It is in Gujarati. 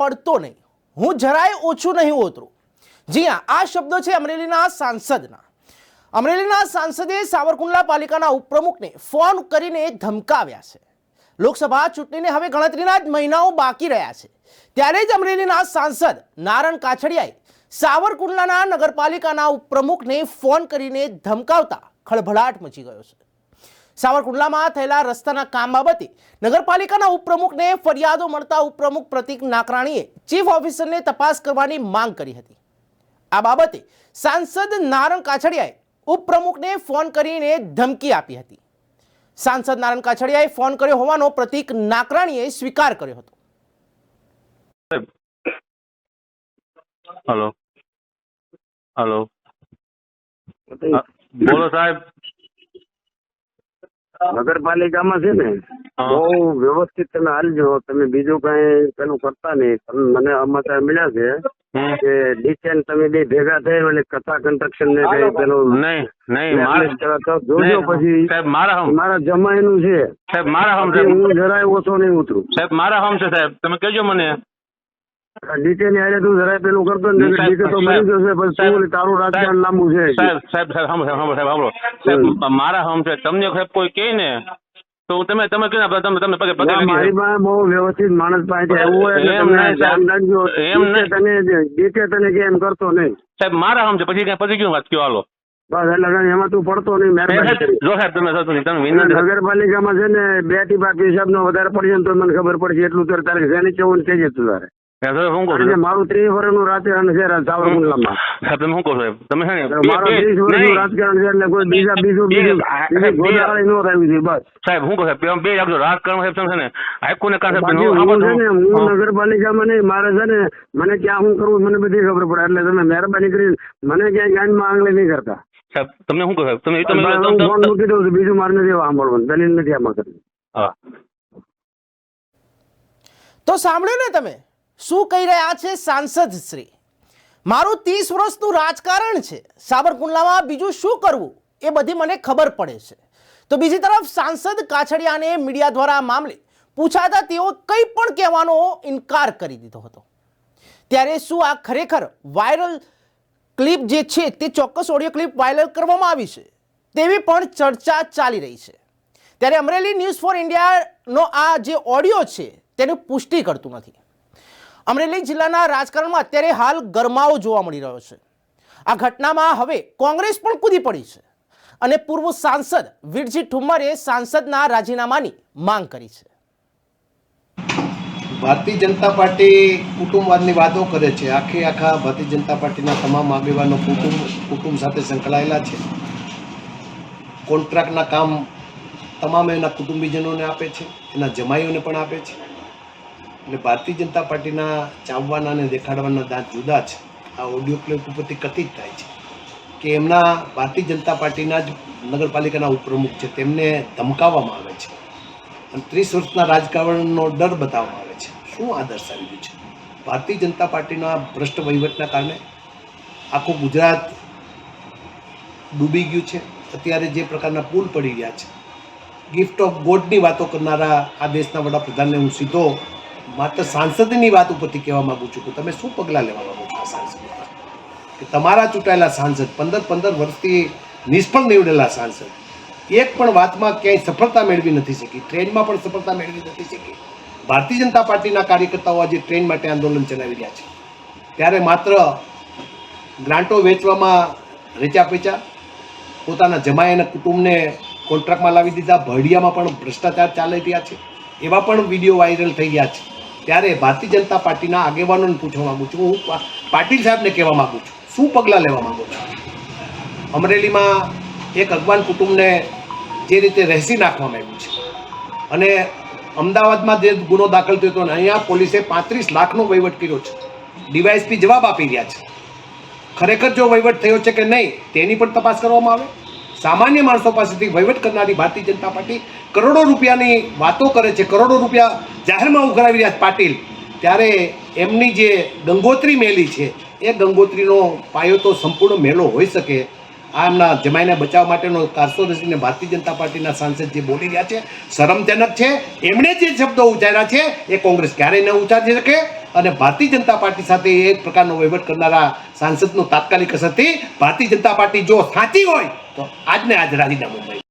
પડતો નહીં. હું જરાય ઓછું નહીં ઉતરું. જી હા, આ શબ્દો છે અમરેલીના સાંસદના. અમરેલીના સાંસદે સાવરકુંડલા પાલિકાના ઉપપ્રમુખને ફોન કરીને ધમકાવ્યા છે. લોકસભા ચૂંટણીને હવે ગણતરીના જ મહિનાઓ બાકી રહ્યા છે. ત્યારે જ અમરેલીના સાંસદ નારણ કાછડિયાએ સાવરકુંડલાના નગરપાલિકાના ઉપપ્રમુખને ફોન કરીને ધમકાવતા ખળભળાટ મચી ગયો છે. સાવરકુંડલામાં થયેલા રસ્તાના કામ બાબતે નગરપાલિકાના ઉપપ્રમુખને ફરિયાદો મળતા ઉપપ્રમુખ પ્રતિક નાકરાણીએ ચીફ ઓફિસરને તપાસ કરવાની માંગ કરી હતી. આ બાબતે સાંસદ નારણ કાછડિયાએ ઉપપ્રમુખને ફોન કરીને ધમકી આપી હતી. સાંસદ નારણ કાછડિયાએ ફોન કર્યો હોવાનો પ્રતિક નાકરાણીએ સ્વીકાર કર્યો હતો. હલો. હલો. બોલો સાહેબ. નગરપાલિકામાં છે ને બહુ વ્યવસ્થિત તમે હાલજો તમે બીજું કઈ પેલું કરતા નહીં. મને સમાચાર મળ્યા છે કે ડિસેન્ટ તમે બે ભેગા થઈ એટલે કથા કન્સ્ટ્રક્શન ને કઈ પેલું નહીં જોજો પછી. સાહેબ મારા હમ મારા જમાયનું છે. સાહેબ મારા હમ હું જરાય ઓછો નહીં ઉતરું. સાહેબ મારા હમ છે સાહેબ. તમે કહેજો મને. ડીકે ની હારે તું જરાય પેલું કરતો ને ડીકે તો મરી જશે પછી સાહેબ, તું તારું રાજકારણ લાંબુ છે. સાહેબ સાહેબ સાહેબ સાંભળો સાહેબ સાંભળો. સાહેબ સાહેબ મારા હમ છે તમને સાહેબ કોઈ કહે ને તો તમે તમે કે ને તમે તમે પગે પગે મારી પાસે બહુ વ્યવસ્થિત માણસ પાસે એવું હોય એમ નહીં, નહીં. તને ડીકે તને કે એમ કરતો નહીં. સાહેબ મારા હમ છે પછી કઈ પછી કયું વાત કયો હાલો. બસ એટલે એમાં તું પડતો નહીં મહેરબાની જો સાહેબ તમે તમે તમે વિનંતી નગરપાલિકામાં છે ને બે ટીપા પેશાબ નો વધારે પડશે ને તો મને ખબર પડશે એટલું તો તારે ઘેની કેવું કહેજે તું તારે. સાહેબ, શું કહો છો મારું ત્રીસ વર્ષનું રાજકારણ છે સાવરકુંડલામાં. સાહેબ તમે શું કહો સાહેબ? તમે છે ને મારું ત્રીસ વર્ષનું રાજકારણ છે એટલે કોઈ બીજા બીજું બીજું આ- બીજી બે- ગોદાવરી ન થવી જોઈએ બસ. સાહેબ હું કહું સાહેબ? બે- બે રાખજો. રાજકારણ સાહેબ તમે છે ને આખું ને કાં હું હું છે ને હું નગરપાલિકામાં નહીં મારે છે ને મને ક્યાં શું કરવું મને બધી ખબર પડે. એટલે તમે મહેરબાની કરી મને ક્યાંય ગાંડમાં આંગળી નહીં કરતા. સાહેબ તમને શું કહું સાહેબ? તમે તમે હું ફોન મૂકી દઉં છું બીજું મારે નથી સાંભળવાનું. દલીલ નથી આમાં કરવી. હા. તો સાંભળ્યું ને તમે? શું કહી રહ્યા છે સાંસદ શ્રી? મારું ત્રીસ વર્ષનું રાજકારણ છે. સાબરકુંડલામાં બીજું શું કરવું? એ બધી મને ખબર પડે છે. તો બીજી તરફ સાંસદ કાછડિયાને મીડિયા દ્વારા મામલે પૂછાતા તેઓ કંઈ પણ કહેવાનો ઇનકાર કરી દીધો હતો. ત્યારે શું આ ખરેખર વાયરલ ક્લિપ જે છે તે ચોક્કસ ઓડિયો ક્લિપ વાયરલ કરવામાં આવી છે? તેવી પણ ચર્ચા ચાલી રહી છે. ત્યારે અમરેલી ન્યૂઝ ફોર ઇન્ડિયાનો આ જે ઓડિયો છે તેની પુષ્ટિ કરતું નથી. અમરેલી જિલ્લાના રાજકારણમાં અત્યારે હાલ ગરમાવો જોવા મળી રહ્યો છે. આ ઘટનામાં હવે કોંગ્રેસ પણ કૂદી પડી છે અને પૂર્વ સાંસદ વીરજી ઠુમ્મરે સાંસદના રાજીનામાની માંગ કરી છે. ભારતીય જનતા પાર્ટી કુટુંબવાદની વાતો કરે છે. આખે આખા ભારતીય જનતા પાર્ટીના તમામ આગેવાનો કુટુંબ કુટુંબ સાથે સંકળાયેલા છે. કોન્ટ્રાક્ટના કામ તમામ એના કુટુંબીજનોને આપે છે, એના જમાઈઓને પણ આપે છે. એટલે ભારતીય જનતા પાર્ટીના ચાવવાના અને દેખાડવાના દાંત જુદા છે. આ ઓડિયો ક્લિપ ઉપરથી કથિત થાય છે કે એમના ભારતીય જનતા પાર્ટીના જ નગરપાલિકાના ઉપપ્રમુખ છે. તેમને ધમકાવવામાં આવે છે. અને ત્રીસ વર્ષના રાજકારણનો ડર બતાવવામાં આવે છે. શું આ દર્શાવી છે? ભારતીય જનતા પાર્ટીના ભ્રષ્ટ વહીવટના કારણે આખું ગુજરાત ડૂબી ગયું છે. અત્યારે જે પ્રકારના પુલ પડી રહ્યા છે. ગિફ્ટ ઓફ ગોડની વાતો કરનારા આ દેશના વડાપ્રધાનને હું સીધો માત્ર સાંસદની વાત ઉપરથી કહેવા માંગુ છું કે તમે શું પગલાં લેવા માગો છો આ સાંસદ કે તમારા ચૂંટાયેલા સાંસદ, પંદર પંદર વર્ષથી નિષ્ફળ નીવડેલા સાંસદ, એક પણ વાતમાં ક્યાંય સફળતા મેળવી નથી શકી, ટ્રેનમાં પણ સફળતા મેળવી નથી શકી. ભારતીય જનતા પાર્ટીના કાર્યકર્તાઓ આજે ટ્રેન માટે આંદોલન ચલાવી રહ્યા છે. ત્યારે માત્ર ગ્રાન્ટો વેચવામાં રેચા પેચા, પોતાના જમાઈ અને કુટુંબને કોન્ટ્રાક્ટમાં લાવી દીધા, ભડિયામાં પણ ભ્રષ્ટાચાર ચાલી રહ્યા છે. એવા પણ વીડિયો વાયરલ થઈ ગયા છે. ત્યારે ભારતીય જનતા પાર્ટીના આગેવાનોને પૂછવા માંગુ છું. હું પાટીલ સાહેબને કહેવા માંગુ છું. શું પગલાં લેવા માગું છું? અમરેલીમાં એક અગવાન કુટુંબને જે રીતે રહેસી નાખવામાં આવ્યું છે અને અમદાવાદમાં જે ગુનો દાખલ થયો હતો અહીંયા પોલીસે પાંત્રીસ લાખનો વહીવટ કર્યો છે. ડીવાયએસપી જવાબ આપી રહ્યા છે. ખરેખર જો વહીવટ થયો છે કે નહીં, તેની પણ તપાસ કરવામાં આવે? સામાન્ય માણસો પાસેથી વહીવટ કરનારી ભારતીય જનતા પાર્ટી કરોડો રૂપિયાની વાતો કરે છે. કરોડો રૂપિયા જાહેરમાં ઉઘરાવી રહ્યા પાટીલ. ત્યારે એમની જે ગંગોત્રી મેલી છે, એ ગંગોત્રીનો પાયો તો સંપૂર્ણ મેલો હોઈ શકે. આ એમના જમાઈને બચાવ માટેનો કારસો રસીને ભારતીય જનતા પાર્ટીના સાંસદ જે બોલી રહ્યા છે, શરમજનક છે. એમણે જે શબ્દો ઉચ્ચાર્યા છે, એ કોંગ્રેસ ક્યારેય ન ઉચ્ચારી શકે. અને ભારતીય જનતા પાર્ટી સાથે એક પ્રકારનો વહીવટ કરનારા સાંસદનો તાત્કાલિક અસરથી ભારતીય જનતા પાર્ટી જો સાચી હોય, તો આજને આજ રાજીનામું મળે